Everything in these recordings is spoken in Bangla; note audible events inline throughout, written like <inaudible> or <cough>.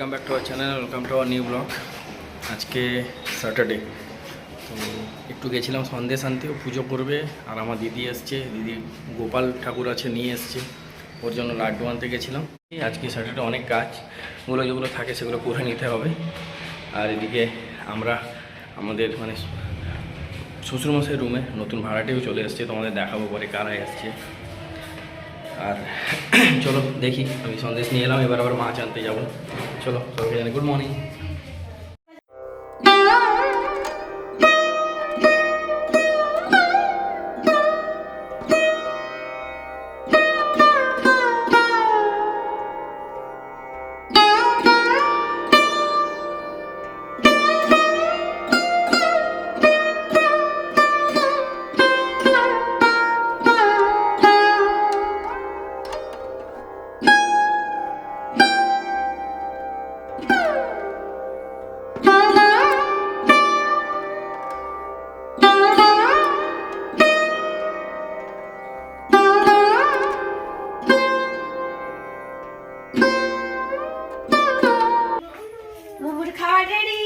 Welcome back to our channel welcome to our new blog আজকে স্যাটারডে তো একটু গেছিলাম সন্দেশ আনতে পুজো করবে, আর আমার দিদি এসছে। দিদি গোপাল ঠাকুর আছে, নিয়ে এসছে। ওর জন্য লাড্ডু আনতে গেছিলাম। আজকে স্যাটারডে অনেক কাজগুলো যেগুলো থাকে সেগুলো করে নিতে হবে। আর এদিকে আমরা আমাদের মানে শ্বশুরমশাই রুমে নতুন ভাড়াটিও চলে এসছে, তোমাদের দেখাবো পরে কারা এসছে। আর <clears throat> চলো দেখি, আমি সন্দেশ নিয়ে এলাম, এবার আবার মাছ আনতে যাব। চলো, সবাইকে জানি গুড মর্নিং রেডি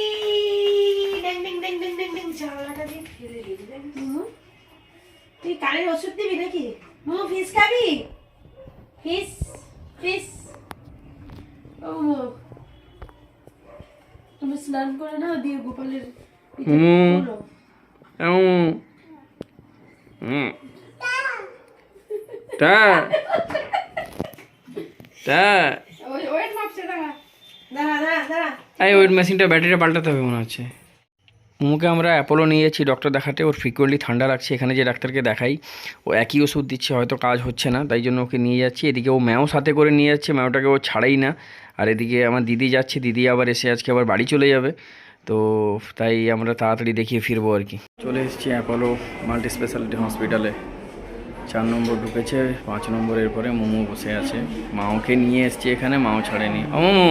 ডিং ডিং ডিং ডিং ডিং ডিং জানলাটা দিয়ে ফেলে দিবি তুই কানের ওষুধ দিবি নাকি? মোমো ফিস খাবি? ফিস ফিস। ও। তুমি স্নান করে নাও দিয়ে গোপালের। তা তা ওই ওয়েট মাপছে দাঁড়া। দাঁড়া দাঁড়া দাঁড়া। এই ওই মেশিনটা ব্যাটারিটা পাল্টাতে হবে মনে হচ্ছে। মোমোকে আমরা অ্যাপোলো নিয়ে যাচ্ছি ডক্টর দেখাতে ওর ফ্রিকুয়েন্টলি ঠান্ডা লাগছে এখানে যে ডাক্তারকে দেখাই ও একই ওষুধ দিচ্ছে হয়তো কাজ হচ্ছে না তাই জন্য ওকে নিয়ে যাচ্ছি। এদিকে ও ম্যাও সাথে করে নিয়ে যাচ্ছে ম্যাওটাকে ও ছাড়াই না। আর এদিকে আমার দিদি যাচ্ছে দিদি আবার এসে আজকে আবার বাড়ি চলে যাবে। তো তাই আমরা তাড়াতাড়ি দেখিয়ে ফিরবো আর কি। চলে এসেছি অ্যাপোলো মাল্টি স্পেশালিটি হসপিটালে চার নম্বর ঢুকেছে পাঁচ নম্বরের পরে মোমো বসে আছে। মা ওকে নিয়ে এসছি এখানে মাও ছাড়েনি। ও মোমো!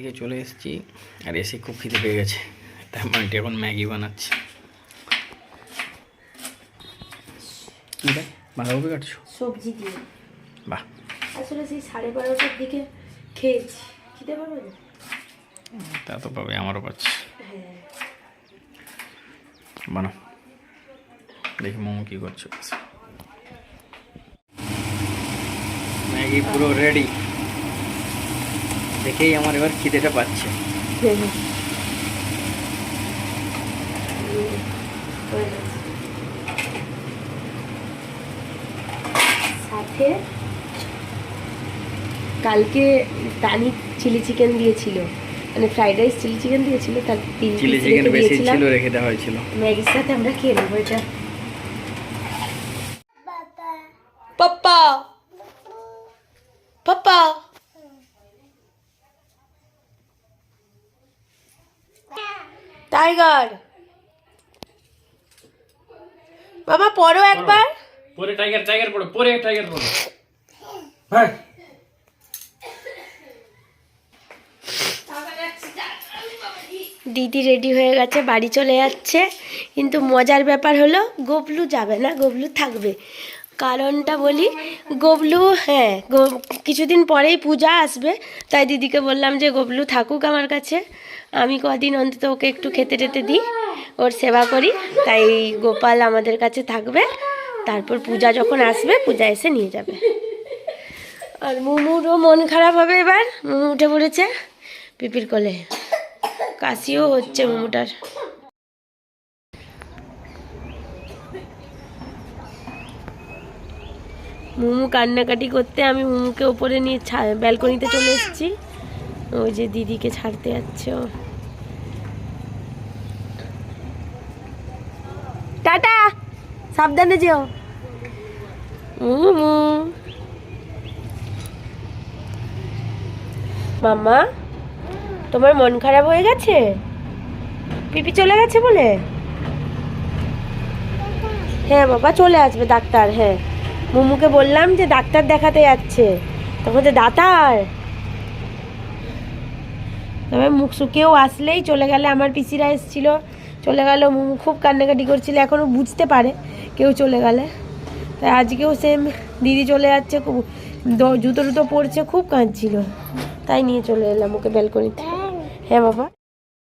দেখে চলে এসেছি আর এসে খুব খিদে পেয়ে গেছে। তার মানটি এখন ম্যাগি বানাচ্ছে। বাঁধাকপি কাটছো? সবজি দিয়ে। বাহ। আসলে সেই সাড়ে বারোটার দিকে খেয়েছি। খেতে পারবে না তা তো পাবে আমারও পাচ্ছে। হ্যাঁ। বানাও। দেখি মোমো কী করছ। ম্যাগি পুরো রেডি দেখেই আমার এবার খিদেটা পাচ্ছে। সাথে কালকে টানি চিলি চিকেন দিয়েছিল। মানে ফ্রাইড রাইস চিলি চিকেন দিয়েছিল তার তিন চিলি চিকেন বেশি ছিল রেখে দেওয়া হয়েছিল। ম্যাগির সাথে আমরা খেয়ে নেব এটা। পাপ্পা পাপ্পা! টাইগার। বাবা পড়ো একবার। পরে টাইগার টাইগার পড়ো পরে টাইগার পড়ো। হ্যাঁ দিদি রেডি হয়ে গেছে বাড়ি চলে যাচ্ছে। কিন্তু মজার ব্যাপার হলো গবলু যাবে না গবলু থাকবে। কারণটা বলি, গবলু হ্যাঁ কিছুদিন পরেই পূজা আসবে, তাই দিদিকে বললাম যে গবলু থাকুক আমার কাছে, আমি কদিন অন্তত ওকে একটু খেতে টেতে দিই, ওর সেবা করি, তাই গোপাল আমাদের কাছে থাকবে, তারপর পূজা যখন আসবে, পূজা এসে নিয়ে যাবে। আর মুমুরও মন খারাপ হবে এবার, মুমু উঠে পড়েছে, পিপির কোলে। কাশিও হচ্ছে মোমোটার। মোমো কান্নাকাটি করতে আমি মুমুকে ওপরে নিয়ে ব্যালকনিতে চলে এসেছি। ওই যে দিদিকে ছাড়তে যাচ্ছে ও। টাটা! সাবধানে যেও। মুমু। মাম্মা, তোমার মন খারাপ হয়ে গেছে? পিপি চলে গেছে বলে? হ্যাঁ বাবা, চলে আসবে ডাক্তার হ্যাঁ। মুমুকে বললাম যে ডাক্তার দেখাতে যাচ্ছে। তখন যে, দাতার! তবে মুখ শুকিয়েও আসলেই চলে গেলে আমার পিসিরা এসেছিল। চলে গেল, মুমু খুব কান্নাকাটি করছিল এখনও বুঝতে পারে কেউ চলে গেলে। তাই আজকেও সেম দিদি চলে যাচ্ছে জুতো টুতো পড়ছে খুব কাঁদছিল। তাই নিয়ে চলে এলাম ওকে ব্যালকনিতে হ্যাঁ বাবা।